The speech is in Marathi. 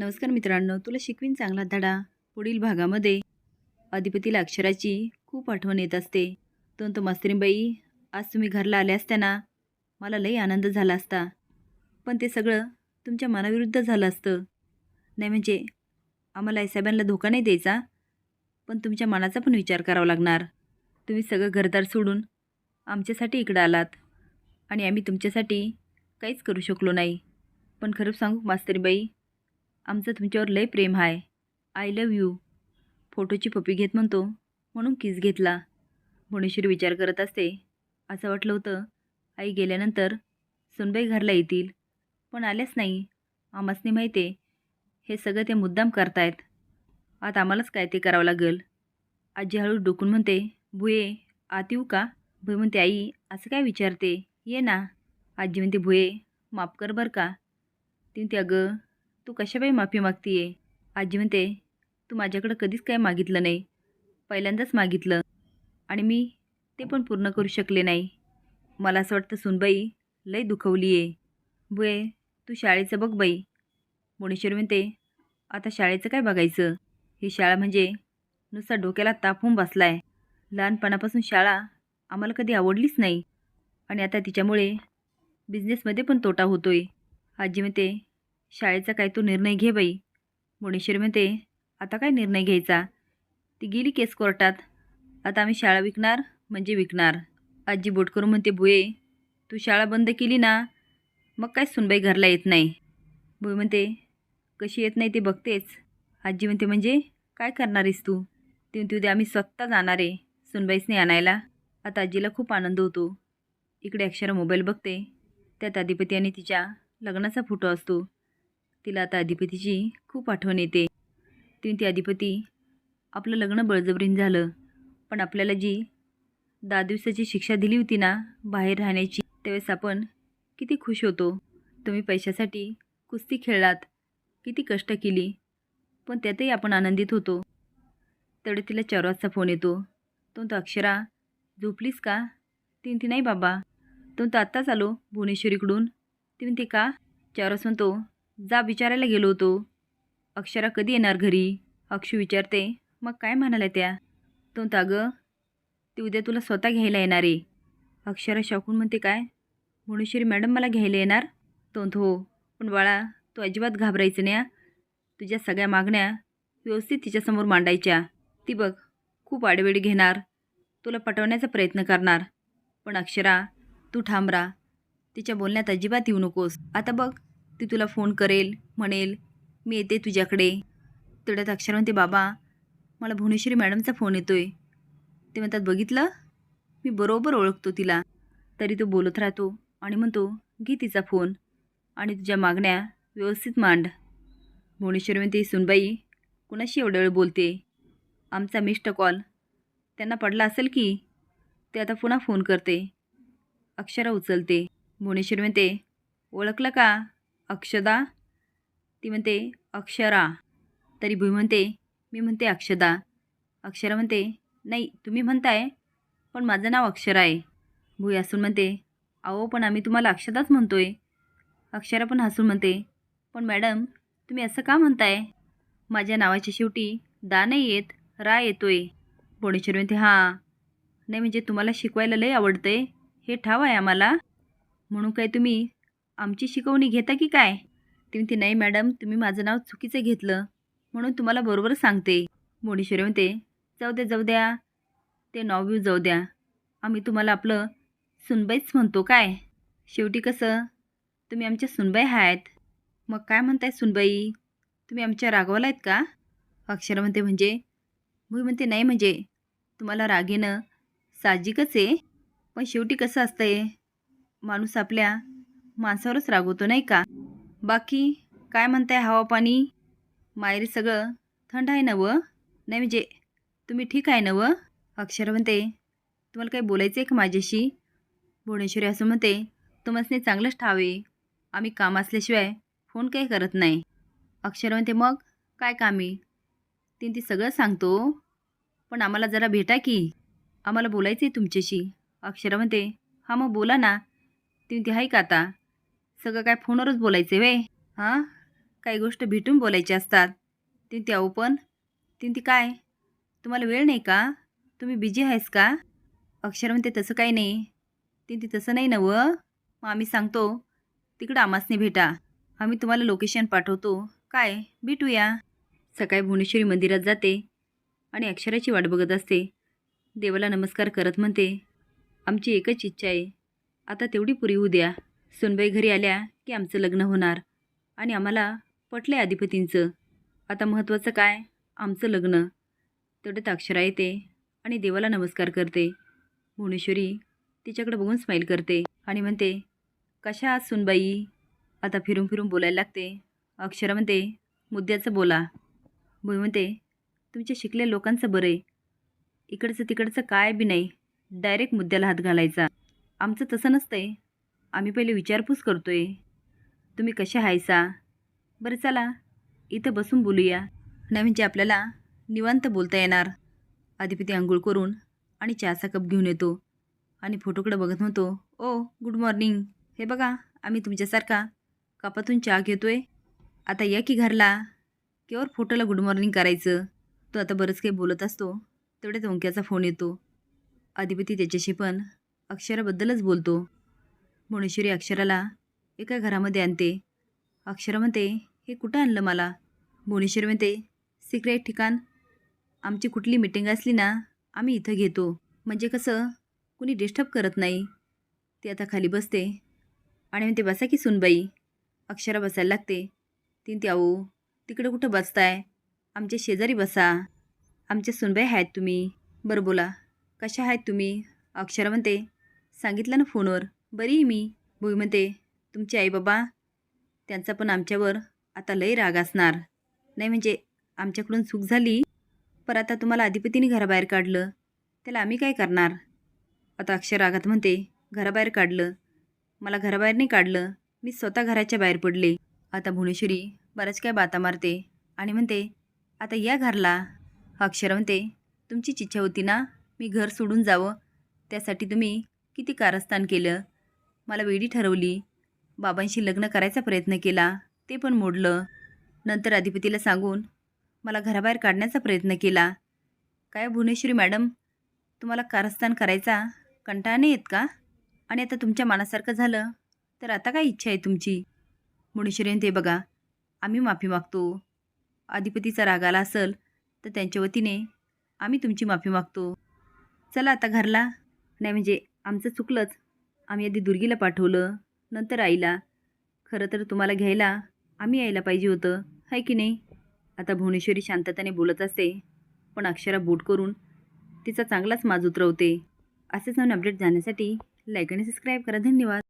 नमस्कार मित्रांनो तुला शिकवीन चांगला धडा. पुढील भागामध्ये अधिपतीला अक्षराची खूप आठवण येत असते. तो तो मास्तरीबाई आज तुम्ही घरला आले असताना मला लई आनंद झाला असता. पण ते सगळं तुमच्या मनाविरुद्ध झालं असतं. नाही म्हणजे आम्हाला साहेबांना धोका नाही द्यायचा? पण तुमच्या मनाचा पण विचार करावा लागणार. तुम्ही सगळं घरदार सोडून आमच्यासाठी इकडं आलात. आणि आम्ही तुमच्यासाठी काहीच करू शकलो नाही. पण खरं सांगू मास्तरीबाई आमचं तुमच्यावर लय प्रेम आहे आय लव्ह यू फोटोची पपी घेत म्हणतो म्हणून किस घेतला. भुवनेश्वरी विचार करत असते असं वाटलं होतं आई गेल्यानंतर सुनबाई घरला येतील पण आल्याच नाही. आम्हासनी माहिती आहे हे सगळं ते मुद्दाम करतायत. आता आम्हालाच काय ते करावं लागेल. आजी हळू डोकून म्हणते भुये आत येऊ का? भुये म्हणते आई असं काय विचारते? ये ना. आजी म्हणते भुये माफ कर बरं का. ती म्हणते अगं तू कशाबाई माफी मागतीये? आजी म्हणते तू माझ्याकडं कधीच काय मागितलं नाही. पहिल्यांदाच मागितलं. आणि मी ते पण पूर्ण करू शकले नाही. मला असं वाटतं सुनबाई लय दुखवली आहे बुये तू शाळेचं बघ बाई. भुवनेश्वरी म्हणते आता शाळेचं काय बघायचं? ही शाळा म्हणजे नुसता डोक्याला ताप होऊन बसला आहे लहानपणापासून शाळा आम्हाला कधी आवडलीच नाही. आणि आता तिच्यामुळे बिझनेसमध्ये पण तोटा होतोय. आजी म्हणते शाळेचा काय तो निर्णय घे बाई. मुडेश्वरी म्हणते आता काय निर्णय घ्यायचा? ती गेली केस कोर्टात. आता आम्ही शाळा विकणार म्हणजे विकणार. आजी बोट करून म्हणते बुये तू शाळा बंद केली ना मग काय सुनबाई घरला येत नाही? बुई म्हणते कशी येत नाही ते बघतेच. आजी म्हणते म्हणजे काय करणार आहेस तू ती म्हणते उद्या आम्ही स्वतः जाणार आहे सुनबाईसने आणायला. आता आजीला खूप आनंद होतो. इकडे अक्षरा मोबाईल बघते. त्यात अधिपती आणि तिच्या लग्नाचा फोटो असतो. तिला आता अधिपतीची खूप आठवण येते. ती ती अधिपती आपलं लग्न बळजबरीन झालं पण आपल्याला जी दहा दिवसाची शिक्षा दिली होती ना बाहेर राहण्याची त्यावेळेस आपण किती खुश होतो. तुम्ही पैशासाठी कुस्ती खेळलात किती कष्ट केली पण त्यातही आपण आनंदित होतो. तेवढे तिला चार वाजता फोन येतो. तो तो अक्षरा झोपलीस का? ती म्हणते नाही बाबा. तो तर आत्ताच आलो भुवनेश्वरीकडून. ती म्हणते का? चार वाजता म्हणतो जा विचारायला गेलो होतो. अक्षरा कधी येणार घरी? अक्षू विचारते. मग काय म्हणाल्या त्या? तो अगं ती उद्या तुला स्वतः घ्यायला येणार आहे. अक्षरा शॉकून म्हणते काय? भुवनेश्वरी मॅडम मला घ्यायला येणार? तो हो. पण बाळा तू अजिबात घाबरायचं नाही तुझ्या सगळ्या मागण्या व्यवस्थित तिच्यासमोर मांडायच्या. ती बघ खूप आडवेडी घेणार. तुला पटवण्याचा प्रयत्न करणार. पण अक्षरा तू ठाम तिच्या बोलण्यात अजिबात येऊ नकोस. आता बघ ती तुला फोन करेल म्हणेल मी येते तुझ्याकडे. तेवढ्यात अक्षर म्हणते बाबा मला भुवनेश्वरी मॅडमचा फोन येतो आहे ते म्हणतात बघितलं? मी बरोबर ओळखतो तिला. तरी तो बोलत राहतो आणि म्हणतो घे तिचा फोन आणि तुझ्या मागण्या व्यवस्थित मांड. भुवनेश्वरी म्हणते सुनबाई कुणाशी एवढा वेळ बोलते? आमचा मिस्ड कॉल. त्यांना पडला असेल की? ते आता पुन्हा फोन करते. अक्षरा उचलते. भुवनेश्वरी म्हणते ओळखलं का? अक्षदा. ती म्हणते अक्षरा. तरी भुई म्हणते मी म्हणते अक्षदा. अक्षरा म्हणते नाही तुम्ही म्हणताय पण माझं नाव अक्षरा आहे. भुई हसून म्हणते अहो पण आम्ही तुम्हाला अक्षदाच म्हणतो आहे अक्षरा पण हसून म्हणते पण मॅडम तुम्ही असं का म्हणताय? माझ्या नावाच्या शेवटी दा नाही येत रा येतोय. भुवनेश्वरी म्हणते हां नाही म्हणजे तुम्हाला शिकवायला लय आवडतंय हे ठाव आहे आम्हाला. म्हणून काय तुम्ही आमची शिकवणी घेता की काय? ती म्हणते नाही मॅडम तुम्ही माझं नाव चुकीचं घेतलं. म्हणून तुम्हाला बरोबर सांगते. मोडेश्वरी म्हणते जाऊ द्या जाऊ द्या. ते नाव जाऊ द्या. आम्ही तुम्हाला आपलं सुनबाईच म्हणतो काय? शेवटी कसं? तुम्ही आमच्या सुनबाई आहेत मग काय म्हणताय सुनबाई? तुम्ही आमच्या रागवाला आहेत का? अक्षर म्हणते म्हणजे? मी म्हणते नाही म्हणजे. तुम्हाला राग येणं साहजिकच आहे. पण शेवटी कसं असतंय? माणूस आपल्या माणसावरच रागवतो नाही का? बाकी काय म्हणताय हवा पाणी? मायरी सगळं थंड आहे नवं नाही म्हणजे तुम्ही ठीक आहे नवं अक्षर म्हणते तुम्हाला काही बोलायचं आहे का माझ्याशी? भुवनेश्वरी असं म्हणते तुम्हाला चांगलंच ठावे आम्ही काम असल्याशिवाय फोन काही करत नाही. अक्षर म्हणते मग काय कामी तीन ती सगळं सांगतो पण आम्हाला जरा भेटा की. आम्हाला बोलायचं आहे तुमच्याशी. अक्षरा म्हणते हां मग बोला ना. तीन ती आहे हाय का आता? सगळं काय फोनवरच बोलायचं आहे वे हां? काही गोष्ट भेटून बोलायची असतात. ती त्या ओपन ती ती काय? तुम्हाला वेळ नाही का? तुम्ही बिझी आहेस का? अक्षर म्हणते तसं काही नाही. तीन ती तसं नाही नवं मग आम्ही सांगतो. तिकडं आमासने भेटा. आम्ही तुम्हाला लोकेशन पाठवतो. काय? भेटूया. सकाळी भुवनेश्वरी मंदिरात जाते. आणि अक्षराची वाट बघत असते. देवाला नमस्कार करत म्हणते. आमची एकच इच्छा आहे. आता तेवढी पुरी होऊ द्या. सुनबाई घरी आल्या की आमचं लग्न होणार आणि आम्हाला पटलं आहे अधिपतींचं आता महत्त्वाचं काय? आमचं लग्न. तेवढ्यात अक्षरा येते आणि देवाला नमस्कार करते. भुवनेश्वरी तिच्याकडे बघून स्माईल करते आणि म्हणते कशा आज सुनबाई? आता फिरून फिरून बोलायला लागते. अक्षरा म्हणते मुद्द्याचं बोला. भुई म्हणते तुमच्या शिकल्या लोकांचं बरं आहे इकडचं तिकडचं काय बी नाही. डायरेक्ट मुद्द्याला हात घालायचा. आमचं तसं नसतंय. आम्ही पहिले विचारपूस करतो आहे तुम्ही कशा हायसा? बरं चला इथं बसून बोलूया. नाही म्हणजे आपल्याला निवांत बोलता येणार. आधीपती आंघोळ करून आणि चहाचा कप घेऊन येतो. आणि फोटोकडे बघत म्हणतो ओ गुड मॉर्निंग हे बघा आम्ही तुमच्यासारखा कपातून चहा घेतोय. आता या की घरला. केवर फोटोला गुड मॉर्निंग करायचं? तो आता बरंच काही बोलत असतो. तेवढ्याच ओंक्याचा फोन येतो. अधिपती त्याच्याशी पण अक्षराबद्दलच बोलतो. मुणेश्वरी अक्षराला एका घरामध्ये आणते. अक्षरा म्हणते हे कुठं आणलं मला? भुवनेश्वर म्हणते सिक्रेट ठिकाण. आमची कुठली मिटिंग असली ना आम्ही इथं घेतो. म्हणजे कसं कुणी डिस्टर्ब करत नाही. ती आता खाली बसते आणि म्हणते बसा की सुनबाई. अक्षरा बसायला लागते. तीन ती आऊ तिकडं कुठं बसताय? आमच्या शेजारी बसा. आमच्या सुनबाई आहेत तुम्ही. बरं बोला कशा आहेत तुम्ही? अक्षरा म्हणते सांगितलं ना फोनवर. बरी मी. भुईमते तुमचे आई बाबा त्यांचा पण आमच्यावर आता लय राग असणार. नाही म्हणजे आमच्याकडून चूक झाली पर आता तुम्हाला अधिपतीने घराबाहेर काढलं त्याला आम्ही काय करणार? आता अक्षर रागात म्हणते घराबाहेर काढलं. मला घराबाहेर नाही काढलं. मी स्वतः घराच्या बाहेर पडले. आता भुवनेश्वरी बऱ्याच काय बाता मारते आणि म्हणते आता या घरला. अक्षर म्हणते तुमचीच इच्छा होती ना? मी घर सोडून जावं. त्यासाठी तुम्ही किती कारस्थान केलं? मला वेडी ठरवली. बाबांशी लग्न करायचा प्रयत्न केला. ते पण मोडलं. नंतर अधिपतीला सांगून मला घराबाहेर काढण्याचा प्रयत्न केला. काय हो भुवनेश्वरी मॅडम? तुम्हाला कारस्थान करायचा कंटाळा नाही येत का? आणि आता तुमच्या मनासारखं झालं तर आता काय इच्छा आहे तुमची? भुवनेश्वरी ते बघा. आम्ही माफी मागतो. अधिपतीचा राग आला असेल तर त्यांच्या वतीने आम्ही तुमची माफी मागतो. चला आता घरला. नाही म्हणजे आमचं चुकलंच. आम्ही आधी दुर्गीला पाठवलं नंतर आईला. खरं तर तुम्हाला घ्यायला आम्ही यायला पाहिजे होतं आहे की नाही? आता भुवनेश्वरी शांततेने बोलत असते पण अक्षरा बोट करून तिचा चांगलाच माज उतरवते. असेच नवीन अपडेट जाण्यासाठी लाईक आणि सबस्क्राईब करा. धन्यवाद.